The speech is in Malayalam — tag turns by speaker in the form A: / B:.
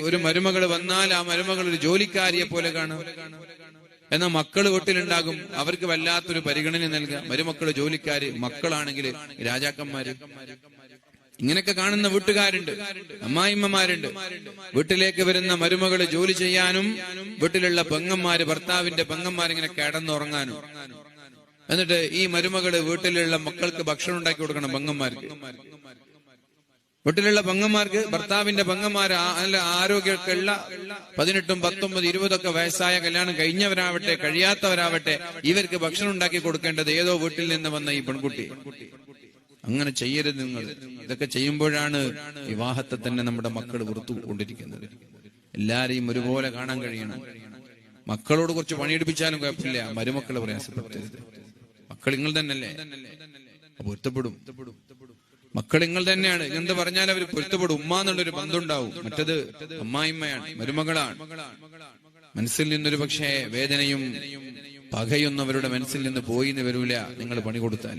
A: ഒരു മരുമകൾ വന്നാൽ ആ മരുമകൾ ഒരു ജോലിക്കാരിയെ പോലെ കാണും. എന്നാൽ മക്കൾ വീട്ടിലുണ്ടാകും. അവർക്ക് വല്ലാത്തൊരു പരിഗണന നൽകുക. മരുമക്കൾ ജോലിക്കാര് മക്കളാണെങ്കിൽ രാജാക്കന്മാര്. ഇങ്ങനെയൊക്കെ കാണുന്ന വീട്ടുകാരുണ്ട്. അമ്മായിമ്മമാരുണ്ട്. വീട്ടിലേക്ക് വരുന്ന മരുമകൾ ജോലി ചെയ്യാനും വീട്ടിലുള്ള പെങ്ങന്മാര് ഭർത്താവിന്റെ പെങ്ങന്മാരിങ്ങനെ കിടന്നുറങ്ങാനും. എന്നിട്ട് ഈ മരുമകൾ വീട്ടിലുള്ള മക്കൾക്ക് ഭക്ഷണം ഉണ്ടാക്കി കൊടുക്കണം പെങ്ങന്മാർക്ക്. വീട്ടിലുള്ള പങ്ങന്മാർക്ക് ഭർത്താവിന്റെ പങ്ങന്മാർ നല്ല ആരോഗ്യമൊക്കെ ഉള്ള പതിനെട്ടും പത്തൊമ്പത് ഇരുപതൊക്കെ വയസ്സായ കല്യാണം കഴിഞ്ഞവരാവട്ടെ കഴിയാത്തവരാവട്ടെ ഇവർക്ക് ഭക്ഷണം ഉണ്ടാക്കി കൊടുക്കേണ്ടത് ഏതോ വീട്ടിൽ നിന്ന് വന്ന ഈ പെൺകുട്ടി. അങ്ങനെ ചെയ്യരുത് നിങ്ങൾ. ഇതൊക്കെ ചെയ്യുമ്പോഴാണ് വിവാഹത്തെ തന്നെ നമ്മുടെ മക്കൾ കൊണ്ടിരിക്കുന്നത് എല്ലാരെയും ഒരുപോലെ കാണാൻ കഴിയണം. മക്കളോട് കുറച്ച് പണിയെടുപ്പിച്ചാലും കുഴപ്പമില്ല. മരുമക്കളെ പ്രയാസപ്പെടുത്തരുത് മക്കൾ നിങ്ങൾ തന്നെയല്ലേ? പൊരുത്തപ്പെടും. മക്കൾ നിങ്ങൾ തന്നെയാണ്. ഇങ്ങനെന്ത് പറഞ്ഞാൽ അവർ പൊരുത്തപ്പെടും. ഉമ്മ എന്നുള്ളൊരു ബന്ധം ഉണ്ടാവും മറ്റത് അമ്മായിമ്മയാണ് മരുമകളാണ്. മനസ്സിൽ നിന്നൊരു പക്ഷേ വേദനയും പകയൊന്നും അവരുടെ മനസ്സിൽ നിന്ന് പോയി എന്ന് വരൂല. നിങ്ങൾ പണി കൊടുത്താൽ